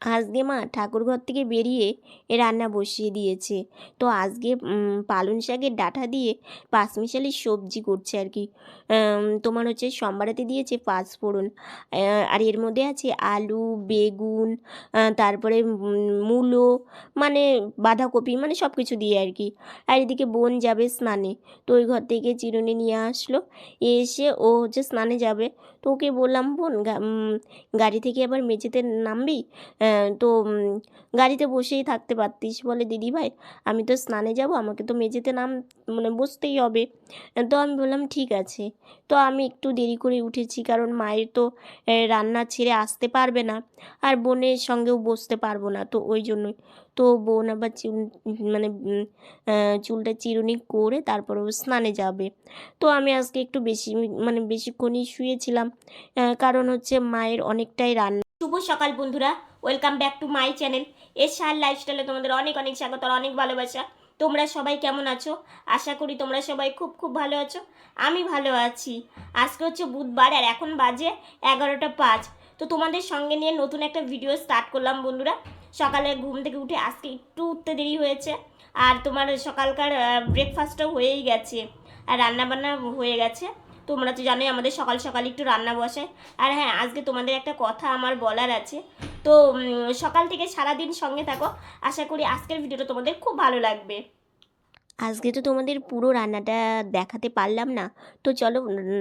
আজকে মা ঠাকুরঘর থেকে বেরিয়ে রান্না বসিয়ে দিয়েছে। তো আজকে পালং শাকের ডাঁটা দিয়ে পাঁচমিশালি সবজি করছে আর কি। তোমার হচ্ছে সোমবারেতে দিয়েছে পাঁচফোড়ন আর এর মধ্যে আছে আলু, বেগুন তারপরে মূলো মানে বাঁধাকপি মানে সব কিছু দিয়ে আর কি। আর এদিকে বোন যাবে স্নানে। তো ওই ঘর থেকে চিরুনি নিয়ে আসলো। এসে ও হচ্ছে স্নানে যাবে। তো ওকে বললাম, বোন গাড়ি থেকে আবার মেঝেতে নামবি? তো গাড়িতে বসেই থাকতে পারতিস। বলে, দিদি ভাই, আমি তো স্নানে যাব, আমাকে তো মেঝেতে নাম মানে বসতেই হবে। তো আমি বললাম, ঠিক আছে। তো আমি একটু দেরি করে উঠেছি, কারণ মায়ের তো রান্না ছেড়ে আসতে পারবে না, আর বোনের সঙ্গেও বসতে পারব না, তো ওই জন্যই। তো বোন আবার চুল মানে চুলটা চিরুনি করে তারপরে ও স্নানে যাবে। তো আমি আজকে একটু বেশি মানে বেশিক্ষণই শুয়েছিলাম কারণ হচ্ছে মায়ের অনেকটাই রান্না শুভ সকাল বন্ধুরা। Welcome back to my channel এর সার লাইফস্টাইলে তোমাদের অনেক অনেক স্বাগত আর অনেক ভালোবাসা। তোমরা সবাই কেমন আছো? আশা করি তোমরা সবাই খুব খুব ভালো আছো। আমি ভালো আছি। আজকে হচ্ছে বুধবার আর এখন বাজে এগারোটা পাঁচ। তো তোমাদের সঙ্গে নিয়ে নতুন একটা ভিডিও স্টার্ট করলাম বন্ধুরা। সকালে ঘুম থেকে উঠে আজকে একটু উঠতে দেরি হয়েছে। আর তোমার সকালকার ব্রেকফাস্টও হয়েই গেছে। আর রান্নাবান্না হয়ে গেছে। তোমরা তো জানোই আমাদের সকাল সকাল একটু রান্না বসে। আর হ্যাঁ আজকে তোমাদের একটা কথা আমার বলার আছে। তো সকাল থেকে সারাদিন সঙ্গে থাকো। আশা করি আজকের ভিডিওটা তোমাদের খুব ভালো লাগবে। আজকে তো তোমাদের পুরো রান্নাটা দেখাতে পারলাম না। তো চলো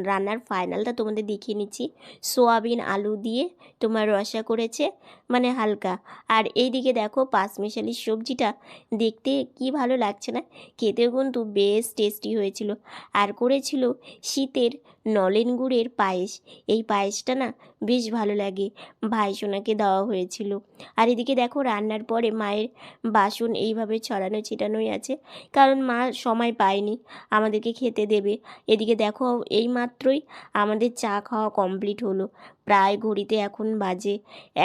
রান্নার ফাইনালটা তোমাদের দেখিয়ে নিচ্ছি। সোয়াবিন আলু দিয়ে তোমার রসা করেছে। মানে হালকা। আর এইদিকে দেখো পাঁচমিশালি সবজিটা দেখতে কি ভালো লাগছে না? খেতেও কিন্তু বেশ টেস্টি হয়েছিল। আর করেছিল শীতের নলেন গুড়ের পায়েস। এই পায়েসটা না বেশ ভালো লাগে। ভাই সোনাকে দেওয়া হয়েছিল। আর এদিকে দেখো রান্নার পরে মায়ের বাসন এইভাবে ছড়ানো ছিটানোই আছে। কারণ মা সময় পায়নি, আমাদেরকে খেতে দেবে। এদিকে দেখো এই মাত্রই আমাদের চা খাওয়া কমপ্লিট হলো। প্রায় ঘড়িতে এখন বাজে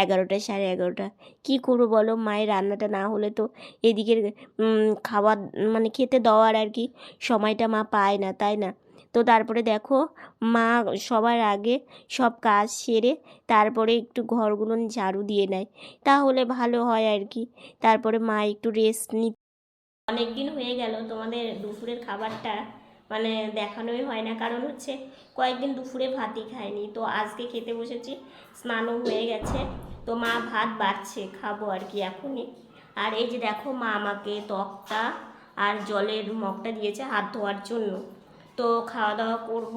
এগারোটা সাড়ে এগারোটা। কী করব বলো? মায়ের রান্নাটা না হলে তো এদিকের খাবার মানে খেতে দেওয়ার আর কি সময়টা মা পায় না, তাই না? তো তারপরে দেখো, মা সবার আগে সব কাজ সেরে তারপরে একটু ঘরগুলো ঝাড়ু দিয়ে নেয়। তাহলে ভালো হয় আর কি। তারপরে মা একটু রেস্ট নি অনেক দিন হয়ে গেল তোমাদের দুপুরের খাবারটা মানে দেখানোই হয় না। কারণ হচ্ছে কয়েকদিন দুপুরে ভাতই খায়নি তো আজকে খেতে বসেছি, স্নানও হয়ে গেছে। তো মা ভাত বাড়ছে, খাব আর কি এখনই। আর এই যে দেখো মা আমাকে তক্তা আর জলের মগটা দিয়েছে হাত ধোয়ার জন্য। তো খাওয়া দাওয়া করব।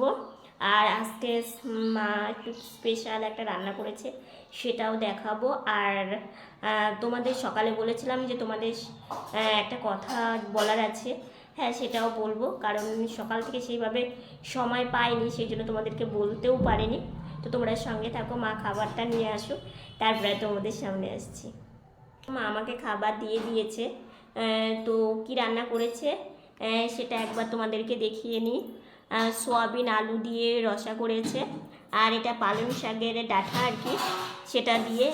আর আজকে মা একটু স্পেশাল একটা রান্না করেছে, সেটাও দেখাবো। আর তোমাদের সকালে বলেছিলাম যে তোমাদের একটা কথা বলার আছে। হ্যাঁ সেটাও বলব। কারণ সকাল থেকে সেইভাবে সময় পাইনি, সেই জন্য তোমাদেরকে বলতেও পারিনি। তো তোমরা সঙ্গে থাকো, মা খাবারটা নিয়ে আসো তারপরে তোমাদের সামনে আসছি। মা আমাকে খাবার দিয়ে দিয়েছে তো কি রান্না করেছে? সেটা একবার তোমাদেরকে দেখিয়ে নিই। সোয়াবিন আলু দিয়ে রসা করেছে, আর এটা পালং শাকের ডাঁটা আর কি, সেটা দিয়ে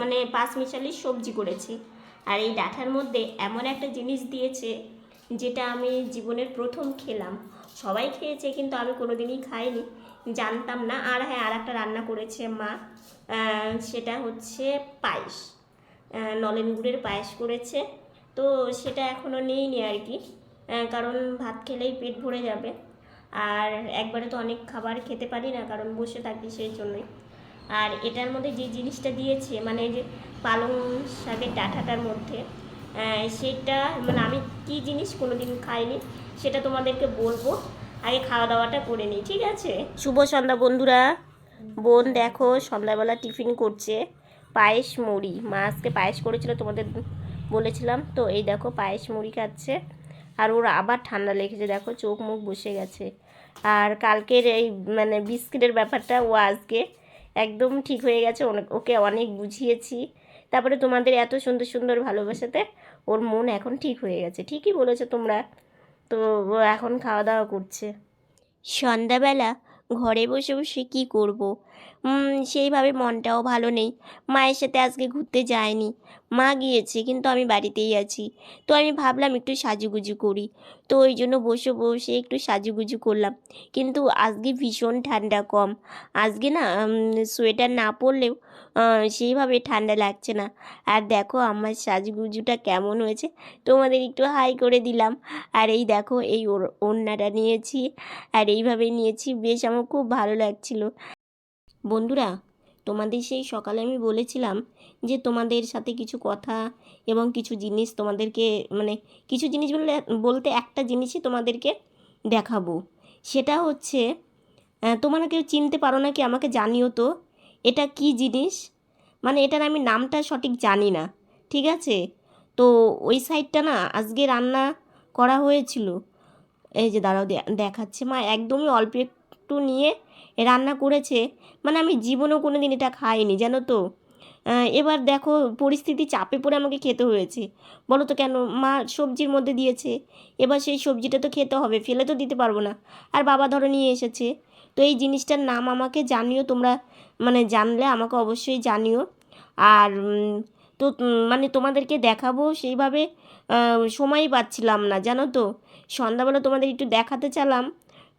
মানে পাঁচ মিশালি সবজি করেছি। আর এই ডাঁটার মধ্যে এমন একটা জিনিস দিয়েছে, যেটা আমি জীবনের প্রথম খেলাম। সবাই খেয়েছে, কিন্তু আমি কোনোদিনই খাইনি। জানতাম না। আর হ্যাঁ আর একটা রান্না করেছে মা। সেটা হচ্ছে পায়েস। নলেন গুড়ের পায়েস করেছে। তো সেটা এখনও নেইনি আর কি। কারণ ভাত খেলেই পেট ভরে যাবে। আর একবারে তো অনেক খাবার খেতে পারি না, কারণ বসে থাকি সেই জন্যই। আর এটার মধ্যে যে জিনিসটা দিয়েছে মানে যে পালং শাকের ডাঁটাটার মধ্যে সেটা মানে আমি কি জিনিস কোনোদিন খাইনি, সেটা তোমাদেরকে বলব। আগে খাওয়া দাওয়াটা করে নিই, ঠিক আছে? শুভ সন্ধ্যা বন্ধুরা। বোন দেখো সন্ধ্যাবেলা টিফিন করছে। পায়েস মুড়ি। মা আজকে পায়েস করেছিল, তোমাদের বলেছিলাম তো। এই দেখো পায়েস মুড়ি খাচ্ছে। আর ওর আবার ঠান্ডা লেগেছে, দেখো চোখ মুখ বসে গেছে। আর কালকের এই মানে বিস্কিটের ব্যাপারটা ও আজকে একদম ঠিক হয়ে গেছে। ওকে অনেক বুঝিয়েছি। তারপরে তোমাদের এত সুন্দর সুন্দর ভালোবাসাতে ওর মন এখন ঠিক হয়ে গেছে। ঠিকই বলেছ তোমরা। তো ও এখন খাওয়া দাওয়া করছে। সন্ধ্যাবেলা ঘরে বসে বসে কী করব? সেইভাবে মনটাও ভালো নেই। মায়ের সাথে আজকে ঘুরতে যায়নি। মা গিয়েছে, কিন্তু আমি বাড়িতেই আছি। তো আমি ভাবলাম একটু সাজুগুজু করি। তো ওই জন্য বসে বসে একটু সাজুগুজু করলাম। কিন্তু আজকে ভীষণ ঠান্ডা কম। আজকে না সোয়েটার না পরলেও সেইভাবে ঠান্ডা লাগছে না। আর দেখো আমার সাজগুজুটা কেমন হয়েছে। তোমাদের একটু হাই করে দিলাম। আর এই দেখো, এই ওড়নাটা নিয়েছি। আর এইভাবে নিয়েছি, বেশ আমার খুব ভালো লাগছিল। বন্ধুরা, তোমাদের সেই সকালে আমি বলেছিলাম যে তোমাদের সাথে কিছু কথা এবং কিছু জিনিস তোমাদেরকে মানে কিছু জিনিস বললে, বলতে একটা জিনিসই তোমাদেরকে দেখাবো। সেটা হচ্ছে তোমরা কেউ চিনতে পারো না কি আমাকে জানিও তো, এটা কি জিনিস? মানে এটার আমি নামটা সঠিক জানি না, ঠিক আছে? তো ওই সাইডটা না আজকে রান্না করা হয়েছিল। এই যে দাঁড়াও দেখাচ্ছে। মা একদমই অল্প একটু নিয়ে রান্না করেছে। মানে আমি জীবনেও কোনো দিন এটা খাইনি, জানো তো? এবার দেখো পরিস্থিতি চাপে পড়ে আমাকে খেতে হয়েছে। বলো তো কেন? মা সবজির মধ্যে দিয়েছে। এবার সেই সবজিটা তো খেতে হবে, ফেলে তো দিতে পারব না। আর বাবা ধরো নিয়ে এসেছে। তো এই জিনিসটার নাম আমাকে জানিও, তোমরা মানে জানলে আমাকে অবশ্যই জানিও। আর তো মানে তোমাদেরকে দেখাবো সেইভাবে সময়ই পাচ্ছিলাম না, জানো তো? সন্ধ্যাবেলা তোমাদের একটু দেখাতে চালাম।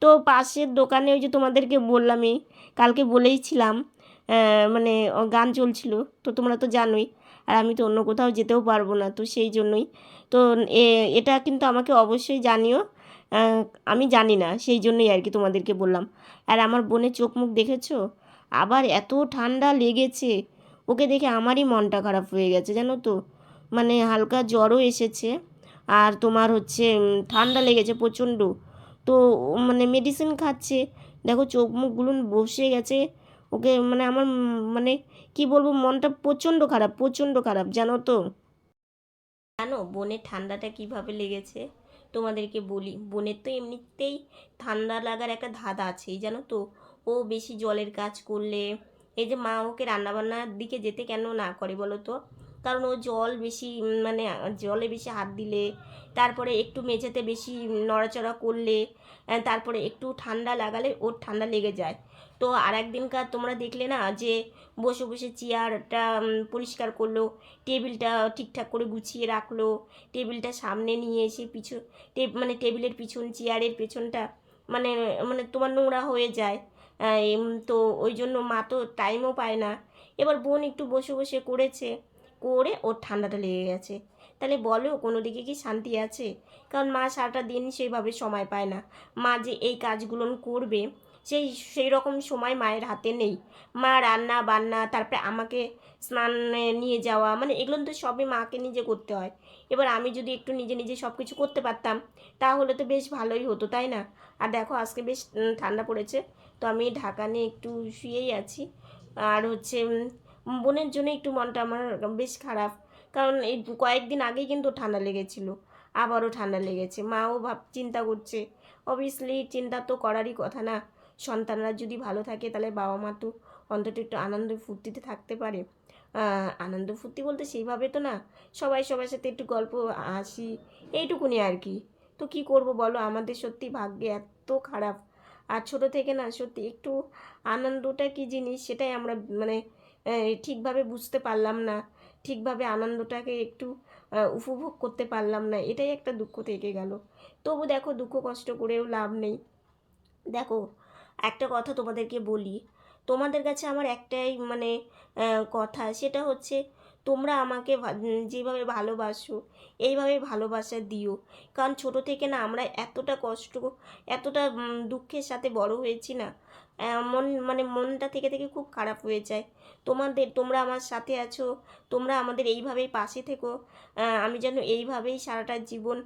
তো পাশের দোকানে ওই যে তোমাদেরকে বললামই, কালকে বলেইছিলাম মানে গান চলছিল, তো তোমরা তো জানোই, আর আমি তো অন্য কোথাও যেতেও পারব না, তো সেই জন্যই। তো এটা কিন্তু আমাকে অবশ্যই জানিও আমি জানি না, সেই জন্যই আর কি তোমাদেরকে বললাম। আর আমার বোনের চোখ মুখ দেখেছ? আবার এত ঠান্ডা লেগেছে, ওকে দেখে আমারই মনটা খারাপ হয়ে গেছে, জানো তো? মানে হালকা জ্বরও এসেছে, আর তোমার হচ্ছে ঠান্ডা লেগেছে প্রচণ্ড। তো মানে মেডিসিন খাচ্ছে, দেখো চোখ মুখগুলো বসে গেছে ওকে মানে আমার মানে কি বলব, মনটা প্রচণ্ড খারাপ প্রচণ্ড খারাপ, জানো তো। জানো, বোনের ঠান্ডাটা কীভাবে লেগেছে? তোমাদেরকে বলি, বোনের তো এমনিতেই ঠান্ডা লাগার একটা ধাঁধা আছে জানো তো। ও বেশি জলের কাজ করলে, এই যে মা ওকে রান্নাবান্নার দিকে যেতে কেন না করে বলো তো? কারণ ও জল বেশি মানে জলে বেশি হাত দিলে, তারপরে একটু মেঝেতে বেশি নড়াচড়া করলে তারপরে একটু ঠান্ডা লাগালে ওর ঠান্ডা লেগে যায়। তো আর একদিনকার তোমরা দেখলে না যে, বসে বসে চেয়ারটা পরিষ্কার করল, টেবিলটা ঠিকঠাক করে গুছিয়ে রাখল, টেবিলটা সামনে নিয়ে এসে পিছু মানে টেবিলের পিছন, চেয়ারের পেছনটা মানে মানে তোমার নোংরা হয়ে যায়। তো ওই জন্য মা তো টাইমও পায় না। এবার বোন একটু বসে বসে করেছে। করে ওর ঠান্ডাটা লেগে গেছে। তাহলে বলো, কোনো দিকে কি শান্তি আছে? কারণ মা সারাটা দিন সেইভাবে সময় পায় না। মা যে এই কাজগুলো করবে, সেই সেই রকম সময় মায়ের হাতে নেই। মা রান্না, বান্না, তারপরে আমাকে স্নানে নিয়ে যাওয়া মানে এগুলো তো সবই মাকে নিজে করতে হয়। এবার আমি যদি একটু নিজে নিজে সব কিছু করতে পারতাম, তাহলে তো বেশ ভালোই হতো, তাই না? আর দেখো, আজকে বেশ ঠান্ডা পড়েছে। তো আমি ঢাকা নিয়ে একটু শুয়েই আছি। আর হচ্ছে বোনের জন্য একটু মনটা আমার বেশ খারাপ। কারণ এই কয়েকদিন আগেই কিন্তু ঠান্ডা লেগেছিল, আবারও ঠান্ডা লেগেছে। মাও ভাব চিন্তা করছে অবভিয়াসলি চিন্তা তো করারই কথা না। সন্তানরা যদি ভালো থাকে তাহলে বাবা মা তো অন্তত একটু আনন্দ ফুর্তিতে থাকতে পারে। আনন্দ ফুর্তি বলতে সেইভাবে তো না, সবাই সবার সাথে একটু গল্প, হাসি, এইটুকুনি আর কি। তো কি করব বলো? আমাদের সত্যি ভাগ্যে এত খারাপ। আর ছোট থেকে না সত্যি একটু আনন্দটা কি জিনিস সেটাই আমরা মানে ঠিকভাবে বুঝতে পারলাম না। ঠিকভাবে আনন্দটাকে একটু উপভোগ করতে পারলাম না। এটাই একটা দুঃখ থেকে গেল। তবু দেখো, দুঃখ কষ্ট করেও লাভ নেই। দেখো, একটা কথা তোমাদেরকে বলি। তোমাদের কাছে আমার একটাই মানে কথা, সেটা হচ্ছে তোমরা আমাকে যেভাবে ভালোবাসো, এইভাবে ভালোবাসা দিও। কারণ ছোট থেকে না আমরা এতটা কষ্ট, এতটা দুঃখের সাথে বড় হয়েছি না মন মানে মনটা থেকে থেকে খুব খারাপ হয়ে যায়। তোমাদের, তোমরা আমার সাথে আছো, তোমরা আমাদের এইভাবেই পাশে থেকো আমি যেন এইভাবেই সারাটা জীবন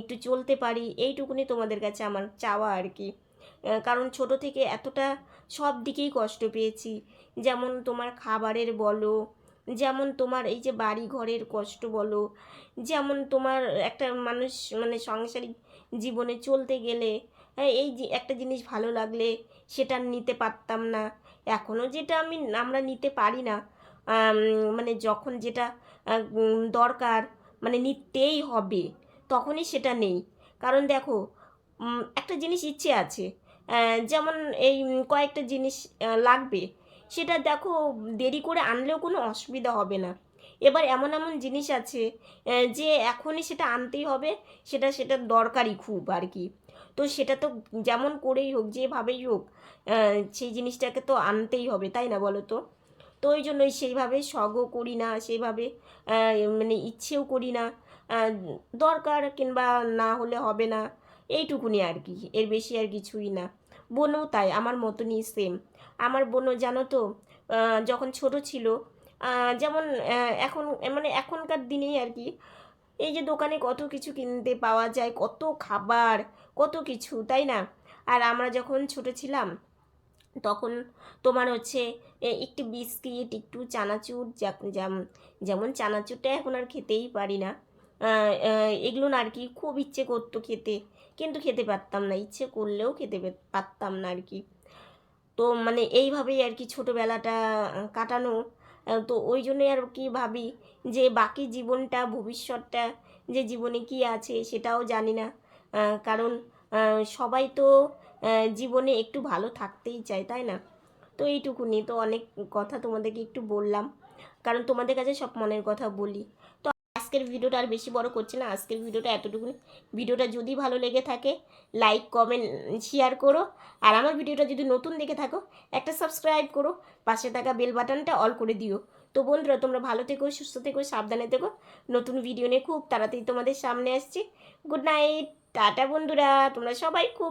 একটু চলতে পারি, এইটুকুনি তোমাদের কাছে আমার চাওয়া আর কি। কারণ ছোট থেকে এতটা সব দিকেই কষ্ট পেয়েছি। যেমন তোমার খাবারের বলো যেমন তোমার এই যে বাড়ি ঘরের কষ্ট বলো যেমন তোমার একটা মানুষ মানে সাংসারিক জীবনে চলতে গেলে হ্যাঁ, এই যে একটা জিনিস ভালো লাগলে সেটা নিতে পারতাম না। এখনও যেটা আমি আমরা নিতে পারি না মানে যখন যেটা দরকার মানে নিতেই হবে তখনই সেটা নেই। কারণ দেখো একটা জিনিস ইচ্ছে আছে যেমন এই কয়েকটা জিনিস লাগবে সেটা দেখো, দেরি করে আনলেও কোনো অসুবিধা হবে না। এবার এমন এমন জিনিস আছে যে এখনই সেটা আনতেই হবে, সেটা সেটা দরকারি খুব আর কি। তো সেটা তো যেমন করেই হোক, যেভাবেই হোক সেই জিনিসটাকে তো আনতেই হবে, তাই না বলো তো? তো ওই জন্যই সেইভাবে শখও করি না, সেইভাবে মানে ইচ্ছেও করি না দরকার কিংবা না হলে হবে না, এইটুকুনি আর কি, এর বেশি আর কিছুই না। বোনও তাই, আমার মতনই সেম আমার বোনও জানো তো যখন ছোট ছিল যেমন এখন মানে এখনকার দিনেই আর কি, এই যে দোকানে কত কিছু কিনতে পাওয়া যায়, কত খাবার, কত কিছু, তাই না? আর আমরা যখন ছোট ছিলাম, তখন তোমার হচ্ছে একটু বিস্কিট, একটু চানাচুর যেমন চানাচুরটা এখন আর খেতেই পারি না। এগুলো আর কি খুব ইচ্ছে করতো খেতে। কিন্তু খেতে পারতাম না, ইচ্ছে করলেও খেতে পারতাম না আর কি তো মানে এইভাবেই আর কি ছোটোবেলাটা কাটানো। তো ওই জন্যই আর কি ভাবি যে বাকি জীবনটা, ভবিষ্যৎটা, যে জীবনে কি আছে সেটাও জানি না। কারণ সবাই তো জীবনে একটু ভালো থাকতেই চায়, তাই না? তো এইটুকুনি। তো অনেক কথা তোমাদেরকে একটু বললাম। কারণ তোমাদের কাছে সব মনের কথা বলি। আজকের ভিডিওটা আর বেশি বড় করছি না। আজকের ভিডিওটা এতটুকুনি। ভিডিওটা যদি ভালো লেগে থাকে লাইক কমেন্ট শেয়ার করো। আর আমার ভিডিওটা যদি নতুন দেখে থাকো, একটা সাবস্ক্রাইব করো। পাশে থাকা বেল বাটনটা অল করে দিও। তো বন্ধুরা, তোমরা ভালো থেকো, সুস্থ থেকো, সাবধানে থেকো। নতুন ভিডিও নিয়ে খুব তাড়াতাড়ি তোমাদের সামনে আসছি। গুড নাইট টাটা বন্ধুরা। তোমরা সবাই খুব